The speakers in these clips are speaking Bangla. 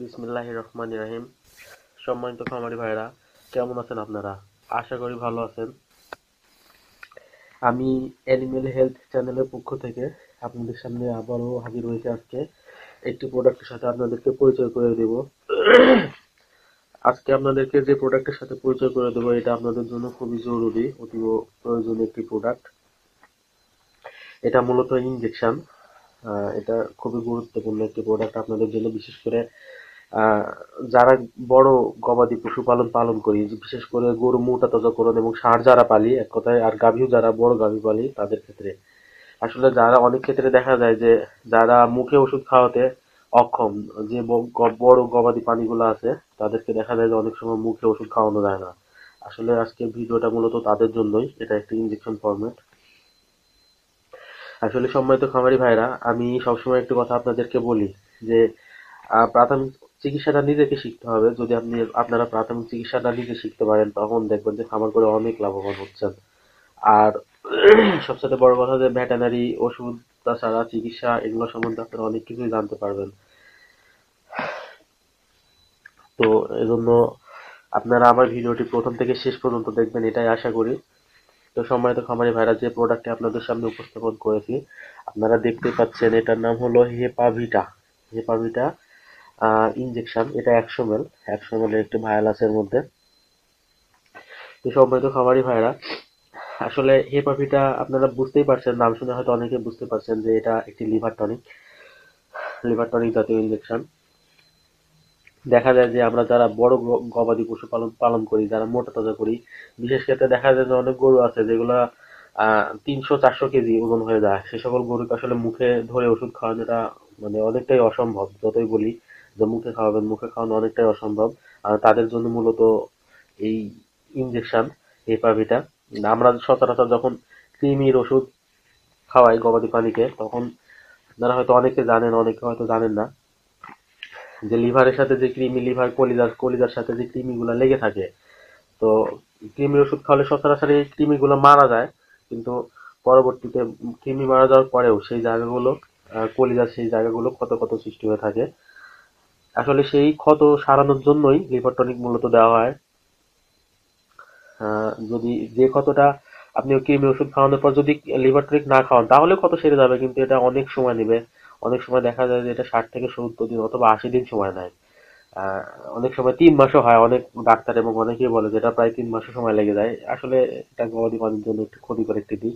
বিসমিল্লাহ রহমান রাহিম সম্মানিত খামারি ভাইরা কেমন আছেন আপনারা? আশা করি ভালো আছেন। আমি অ্যানিমেল হেলথ চ্যানেলের পক্ষ থেকে আপনাদের সামনে আবারও হাজির হয়েছে আজকে। একটি প্রোডাক্টের সাথে আপনাদেরকে পরিচয় করে দেব। আজকে আপনাদেরকে যে প্রোডাক্টের সাথে পরিচয় করে দেবো, এটা আপনাদের জন্য খুবই জরুরি, অতীব প্রয়োজনীয় একটি প্রোডাক্ট এটা মূলত ইনজেকশন এটা খুবই গুরুত্বপূর্ণ একটি প্রোডাক্ট আপনাদের জন্য, বিশেষ করে যারা বড় গবাদি পশু পালন পালন করি, বিশেষ করে গরু মোটা তাজাকরণ এবং ষাঁড় যারা পালি, এক কথায়, আর গাভীও যারা, বড় গাভী পালি, তাদের ক্ষেত্রে। আসলে যারা, অনেক ক্ষেত্রে দেখা যায় যে, যারা মুখে ওষুধ খাওয়াতে অক্ষম, যে বড় গবাদি প্রাণীগুলো আছে, তাদেরকে দেখা যায় যে অনেক সময় মুখে ওষুধ খাওয়ানো যায় না। আসলে আজকে ভিডিওটা মূলত তাদের জন্যই, এটা একটি ইনজেকশন ফরম্যাট আসলে সম্মানিত খামারি ভাইরা, আমি সবসময় একটু কথা আপনাদেরকে বলি, যে প্রাথমিক চিকিৎসাটা নিজেকে শিখতে হবে। যদি আপনি, আপনারা প্রাথমিক চিকিৎসাটা নিজে শিখতে পারেন, তখন দেখবেন যে খামার করে অনেক লাভবান হচ্ছেন। আর সবচেয়ে বড় কথা যে ভেটেনারি ওষুধ তাছাড়া চিকিৎসা, এগুলো সম্বন্ধে আপনারা অনেক কিছুই জানতে পারবেন। তো এজন্য আপনারা আমার ভিডিওটি প্রথম থেকে শেষ পর্যন্ত দেখবেন, এটাই আশা করি। তো সম্মানিত খামারি ভাইরা, যে প্রোডাক্টটি আপনাদের সামনে উপস্থাপন করেছি, আপনারা দেখতে পাচ্ছেন, এটার নাম হলো হেপাভিটা। হেপাভিটা ইনজেকশন এটা একশো মেল একশো মেলের একটি ভায়াল আছে এর মধ্যে। সম্মানিত খামারি ভাইরা, আসলে হেপাভিটা আপনারা বুঝতেই পারছেন, নাম শুনে হয়তো অনেকে বুঝতে পারছেন যে এটা একটি লিভার টনিক লিভার টনিক জাতীয় ইনজেকশন দেখা যায় যে আমরা যারা বড় গবাদি পশু পালন পালন করি, যারা মোটা তাজা করি, বিশেষ ক্ষেত্রে দেখা যায় যে অনেক গরু আছে যেগুলা তিনশো চারশো কেজি ওজন হয়ে যায়। সে সকল গরুকে আসলে মুখে ধরে ওষুধ খাওয়ানোটা মানে অনেকটাই অসম্ভব, যতই বলি। যে মুখে খাওয়াবেন, মুখে খাওয়ানো অনেকটাই অসম্ভব। আর তাদের জন্য মূলত এই ইনজেকশন হেপাভিটা আমরা সচরাচর যখন কৃমির ওষুধ খাওয়াই গবাদি প্রাণীকে, তখন আপনারা হয়তো অনেকে জানেন, অনেকে হয়তো জানেন না, যে লিভারের সাথে যে কৃমি, লিভার কলিজার কলিজার সাথে যে কৃমিগুলো লেগে থাকে, তো কৃমির ওষুধ খাওয়ালে সচরাচর এই কৃমিগুলো মারা যায়। কিন্তু পরবর্তীতে কৃমি মারা যাওয়ার পরেও সেই জায়গাগুলো কলিজার সেই জায়গাগুলো ক্ষত ক্ষত সৃষ্টি হয়ে থাকে। আসলে সেই ক্ষত সারানোর জন্যই লিভার টনিক মূলত দেওয়া হয়। যদি যে ক্ষতটা আপনি কৃমি ওষুধ খাওয়ানোর পর যদি লিভার টনিক না খাওয়ান তাহলে ক্ষত সেরে যাবে, কিন্তু এটা অনেক সময় নেবে। অনেক সময় দেখা যায় যে এটা ষাট থেকে সত্তর দিন অথবা আশি দিন সময় নেয়। অনেক সময় তিন মাসও হয়, অনেক ডাক্তার এবং অনেকেই বলে যে এটা প্রায় তিন মাসও সময় লেগে যায়। আসলে এটা গবাদি পানির জন্য একটু ক্ষতিকর একটি দিক।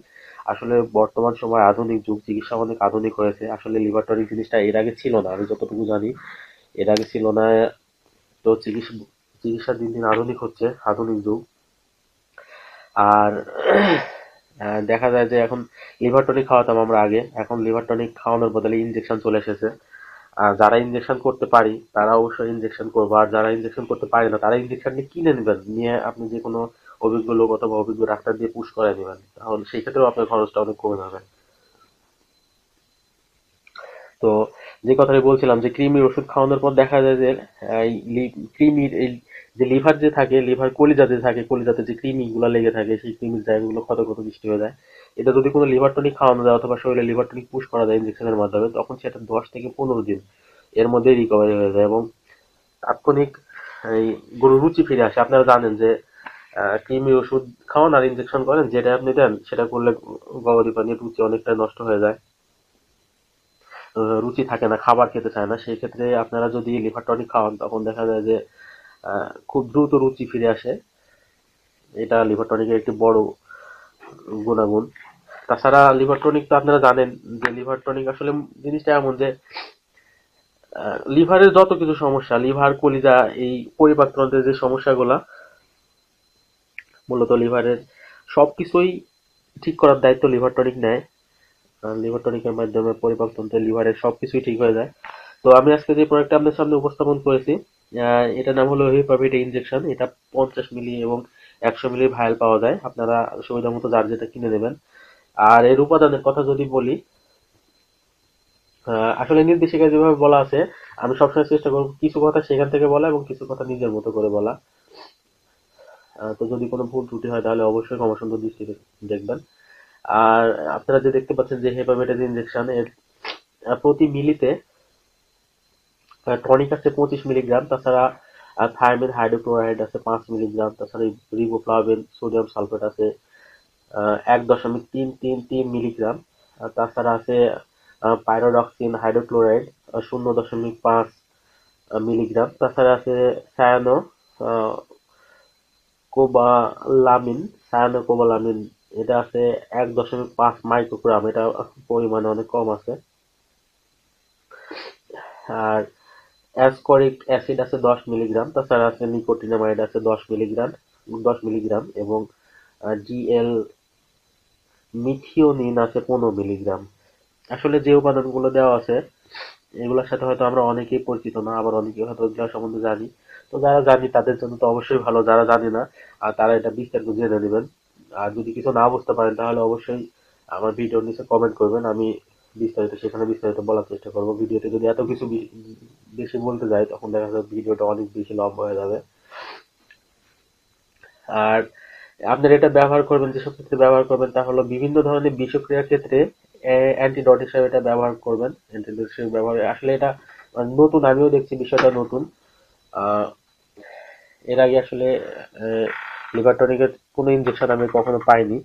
আসলে বর্তমান সময় আধুনিক যুগ, চিকিৎসা অনেক আধুনিক হয়েছে। আসলে লিভার টনিক জিনিসটা এর আগে ছিল না, আমি যতটুকু জানি। এর আগে ছিল না, তো চিকিৎসা চিকিৎসা দিন দিন আধুনিক হচ্ছে, আধুনিক যুগ। আর দেখা যায় যে এখন লিভার টনিক খাওয়াতাম আমরা আগে। এখন লিভার টনিক খাওয়ানোর বদলে ইনজেকশন চলে এসেছে। আর যারা ইনজেকশন করতে পারি, তারা অবশ্যই ইনজেকশন করব। আর যারা ইনজেকশন করতে পারে না, তারা ইনজেকশন নিয়ে কিনে নেবেন? নিয়ে আপনি যে কোনো অভিজ্ঞ লোক অথবা অভিজ্ঞ ডাক্তার দিয়ে পুশ করে নেবেন। তাহলে সেই ক্ষেত্রেও আপনার খরচটা অনেক কমে যাবে। তো যে কথাটি বলছিলাম যে কৃমির ওষুধ খাওয়ানোর পর দেখা যায় যে কৃমির এই যে লিভার যে থাকে, লিভার কলিজা যে থাকে, কলিজাতে যে কৃমি গুলা লেগে থাকে, সেই কৃমির জায়গাগুলো ক্ষত ক্ষত সৃষ্টি হয়ে যায়। এটা যদি কোনো লিভার টনিক খাওয়ানো যায় অথবা শরীরে লিভার টনিক পুশ করা যায় ইনজেকশনের মাধ্যমে, তখন সেটা দশ থেকে পনেরো দিন এর মধ্যে রিকভারি হয়ে যায় এবং তাৎক্ষণিক, এই গরুর রুচি ফিরে আসে। আপনারা জানেন যে কৃমি ওষুধ খাওয়ান আর ইনজেকশন করেন, যেটা আপনি দেন, সেটা করলে গবাদি প্রাণীর রুচি অনেকটা নষ্ট হয়ে যায়। রুচি থাকে না, খাবার খেতে চায় না সেই ক্ষেত্রে আপনারা যদি লিভার টনিক খাওয়ান, তখন দেখা যায় যে খুব দ্রুত রুচি ফিরে আসে। এটা লিভার টনিকের একটি বড় গুণাগুণ। তাছাড়া লিভার টনিক তো আপনারা জানেন যে লিভার টনিক আসলে জিনিসটা এমন যে লিভারের যত কিছু সমস্যা লিভার কলিজা, এই পরিপাকতন্ত্রের যে সমস্যাগুলা, মূলত লিভারের সবকিছুই ঠিক করার দায়িত্ব লিভার টনিক নেয়। লিভার টনিকের মাধ্যমে পরিপাকতন্ত্রের লিভারের সবকিছুই ঠিক হয়ে যায়। তো আমি আজকে যে প্রোডাক্টটা আপনাদের সামনে উপস্থাপন করেছি এটার নাম হলো হিপাভিটা ইনজেকশন এটা পঞ্চাশ মিলি এবং একশো মিলি ভায়াল পাওয়া যায়। আপনারা সুবিধা মতো যার যেটা কিনে নেবেন। আর এর উপাদানের কথা যদি বলি আসলে নির্দেশিকা যেভাবে বলা আছে, আমি সবসময় চেষ্টা করব কিছু কথা সেখান থেকে বলা এবং কিছু কথা নিজের মতো করে বলা। তো যদি কোনো ভুল ত্রুটি হয় তাহলে অবশ্যই ক্ষমা সুন্দর দৃষ্টিতে দেখবেন। আর আপনারা যে দেখতে পাচ্ছেন যে হেপামেটাইজ ইনজেকশন এর প্রতি মিলিতে টনিক আছে পঁচিশ মিলিগ্রাম, তাছাড়া থায়ামিন হাইড্রোক্লোরাইড আছে পাঁচ মিলিগ্রাম, তাছাড়া রিবোফ্লাভিন সোডিয়াম সালফেট আছে এক দশমিক তিন তিন তিন মিলিগ্রাম তাছাড়া আছে পাইরোডক্সিন হাইড্রোক্লোরাইড শূন্য দশমিক পাঁচ মিলিগ্রাম, তাছাড়া আছে সায়ানো কোবালামিন সায়ানো কোবালামিন এটা আছে এক দশমিক পাঁচ মাইক্রোগ্রাম, এটা পরিমাণে অনেক কম আছে। আর অ্যাসকরিক অ্যাসিড আছে দশ মিলিগ্রাম, তাছাড়া আছে নিকোটিনামাইড আছে দশ মিলিগ্রাম দশ মিলিগ্রাম, এবং জিএল মিথিওনিন আছে পনেরো মিলিগ্রাম। আসলে যে উপাদানগুলো দেওয়া আছে, এগুলোর সাথে হয়তো আমরা অনেকেই পরিচিত না, আবার অনেকেই হয়তো এগুলো সম্বন্ধে জানি। তো যারা জানি, তাদের জন্য তো অবশ্যই ভালো, যারা জানে না, আর তারা এটা বিস্তারিত জেনে নেবেন। আর যদি কিছু না বুঝতে পারেন, তাহলে অবশ্যই আমার ভিডিওর নিচে কমেন্ট করবেন। আমি বিস্তারিত, সেখানে বিস্তারিত বলার চেষ্টা করব। ভিডিওতে যদি এত কিছু বেশি বলতে যাই, তখন দেখা যাবে ভিডিওটা অনেক বেশি লম্বা হয়ে যাবে। আর আপনারা এটা ব্যবহার করবেন, যেসব ক্ষেত্রে ব্যবহার করবেন, তা হলো বিভিন্ন ধরনের বিষক্রিয়ার ক্ষেত্রে অ্যান্টিডট হিসাবে এটা ব্যবহার করবেন। অ্যান্টিডট হিসেবে ব্যবহার আসলে এটা মানে নতুন, আমিও দেখছি বিষয়টা নতুন। এর আগে আসলে লিভার টনিকের কোনো ইনজেকশন আমি কখনো পাইনি।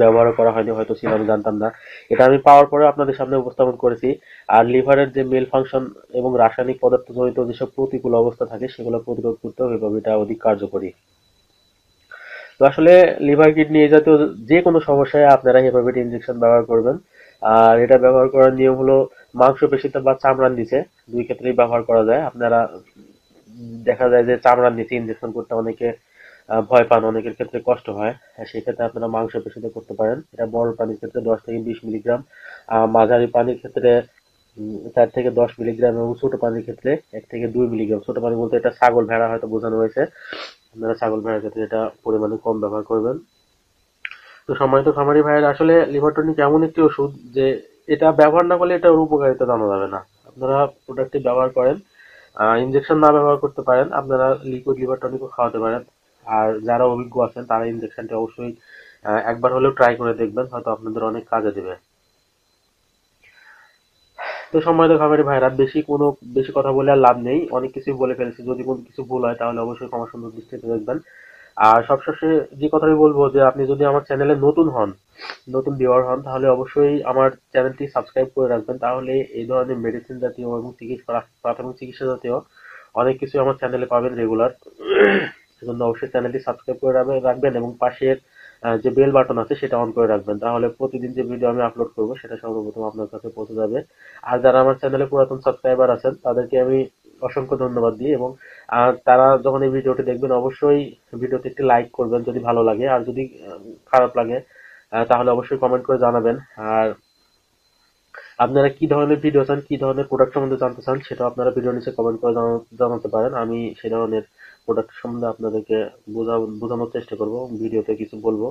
ব্যবহার করা হয়নি, হয়তো ছিল আমি জানতাম না। এটা আমি পাওয়ার পরে আপনাদের সামনে উপস্থাপন করেছি। আর লিভারের যে মেল ফাংশন এবং রাসায়নিক পদার্থ জনিত যেসব প্রতিকূল অবস্থা থাকে, সেগুলো প্রতিরোধ করতেও এভাবে এটা অধিক কার্যকরী। তো আসলে লিভার কিডনি এই জাতীয় যে কোনো সমস্যায় আপনারা হেপাবেট ইনজেকশন ব্যবহার করবেন। আর এটা ব্যবহার করার নিয়ম হলো মাংসপেশিতে বা চামড়ার নিচে দুই ক্ষেত্রেই ব্যবহার করা যায়। আপনারা দেখা যায় যে চামড়ার নিচে ইনজেকশন করতে অনেকে ভয় পান, অনেকের ক্ষেত্রে কষ্ট হয়। আর সেক্ষেত্রে আপনারা মাংসপেশিতে করতে পারেন। এটা বড় পানির ক্ষেত্রে দশ থেকে বিশ মিলিগ্রাম। মাঝারি পানির ক্ষেত্রে চার থেকে দশ মিলিগ্রাম এবং ছোট পানির ক্ষেত্রে এক থেকে দুই মিলিগ্রাম। ছোট পানি বলতে এটা ছাগল ভেড়া হয়তো বোঝানো হয়েছে। আপনারা ছাগল ভেড়ার ক্ষেত্রে এটা পরিমাণে কম ব্যবহার করবেন। তো সম্মানিত খামারি ভাইয়ের, আসলে লিভার টনিক এমন একটি ওষুধ যে এটা ব্যবহার না করলে এটার উপকারিতা জানা যাবে না। আপনারা প্রোডাক্টটি ব্যবহার করেন ইনজেকশন না ব্যবহার করতে পারেন। আপনারা লিকুইড লিভার টনিকও খাওয়াতে পারেন। আর যারা অভিজ্ঞ আছেন, তারা ইনজেকশনটি অবশ্যই একবার হলেও ট্রাই করে দেখবেন, হয়তো আপনাদের অনেক কাজে দেবে। তো সম্মানিত খামারি ভাইরা, বেশি কোনো, বেশি কথা বলে আর লাভ নেই। অনেক কিছু বলে ফেলেছি। যদি কোনো কিছু ভুল হয়, তাহলে অবশ্যই ক্ষমা সুন্দর দৃষ্টিতে দেখবেন। আর সবশেষে যে কথাটি বলব, যে আপনি যদি আমার চ্যানেলে নতুন হন, নতুন ভিউয়ার হন, তাহলে অবশ্যই আমার চ্যানেলটি সাবস্ক্রাইব করে রাখবেন। তাহলে এই ধরনের মেডিসিন জাতীয় এবং চিকিৎসা, প্রাথমিক চিকিৎসা জাতীয় অনেক কিছু আমার চ্যানেলে পাবেন রেগুলার সেজন্য অবশ্যই চ্যানেলটি সাবস্ক্রাইব করে রাখবে- রাখবেন এবং পাশের যে বেল বাটন আছে সেটা অন করে রাখবেন। তাহলে প্রতিদিন যে ভিডিও আমি আপলোড করব সেটা সর্বপ্রথম আপনার কাছে পৌঁছে যাবে। আর যারা আমার চ্যানেলে পুরাতন সাবস্ক্রাইবার আছেন, তাদেরকে আমি অসংখ্য ধন্যবাদ দিই এবং তারা যখন এই ভিডিওটি দেখবেন, অবশ্যই ভিডিওতে একটি লাইক করবেন যদি ভালো লাগে। আর যদি খারাপ লাগে তাহলে অবশ্যই কমেন্ট করে জানাবেন। আর আপনারা কি ধরনের ভিডিও চান কি ধরনের প্রোডাক্ট সম্বন্ধে জানতে চান সেটা আপনারা ভিডিও নিচে কমেন্ট করে জানাতে পারেন। আমি সেই ধরনের প্রোডাক্ট সম্বন্ধে আপনাদেরকে বোঝা বোঝানোর চেষ্টা করব ভিডিওতে কিছু বলব।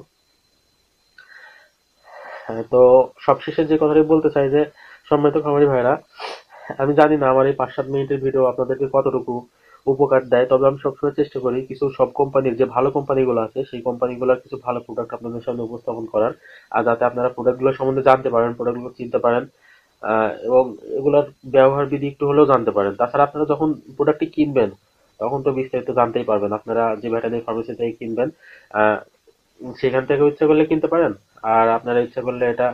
হ্যাঁ, তো সবশেষে যে কথাটি বলতে চাই যে সম্মানিত খামারি ভাইরা আমি জানি না আমার এই পাঁচ সাত মিনিটের ভিডিও আপনাদেরকে কতটুকু উপকার দেয় তবে আমি সবসময় চেষ্টা করি কিছু সব কোম্পানির যে ভালো কোম্পানিগুলো আছে সেই কোম্পানিগুলোর কিছু ভালো প্রোডাক্ট আপনাদের সামনে উপস্থাপন করার। আর যাতে আপনারা প্রোডাক্টগুলো সম্বন্ধে জানতে পারেন প্রোডাক্টগুলো চিনতে পারেন এবং এগুলোর ব্যবহার বিধি একটু হলেও জানতে পারেন। তাছাড়া আপনারা যখন প্রোডাক্টটি কিনবেন, তখন তো বিস্তারিত জানতেই পারবেন। আপনারা যে ভেটেরিনারি ফার্মেসি থেকে কিনবেন সেখান থেকে ইচ্ছা করলে কিনতে পারেন। আর আপনারা ইচ্ছা করলে এটা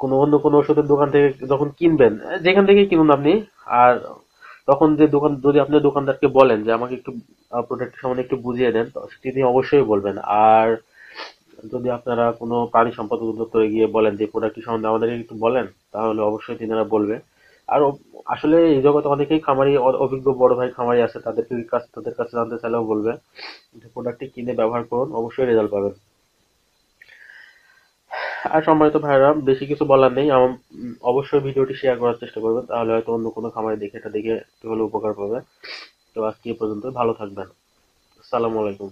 কোনো অন্য কোনো ওষুধের দোকান থেকে যখন কিনবেন, যেখান থেকে কিনুন আপনি। আর তখন যে দোকান, যদি আপনি দোকানদারকে বলেন যে আমাকে একটু প্রোডাক্ট সম্বন্ধে একটু বুঝিয়ে দেন তিনি অবশ্যই বলবেন। আর যদি আপনারা কোনো প্রাণী সম্পদ অধিদপ্তরে গিয়ে বলেন যে প্রোডাক্টটি সম্বন্ধে আমাদের একটু বলেন, তাহলে অবশ্যই তিনারা বলবে। আর আসলে এই জগতে অনেকেই খামারি অভিজ্ঞ বড় ভাই খামারি আছে, তাদেরকে কাছে তাদের কাছে জানতে চাইলেও বলবে যে প্রোডাক্টটি কিনে ব্যবহার করুন, অবশ্যই রেজাল্ট পাবেন। আর সম্মানিত ভাইরা বেশি কিছু বলার নেই অবশ্যই ভিডিওটি শেয়ার করার চেষ্টা করবেন, তাহলে হয়তো অন্য কোনো খামারে দেখে এটা দেখে একটু হলেও উপকার পাবে। তো আজকে এই পর্যন্ত ভালো থাকবেন। আসসালামু আলাইকুম।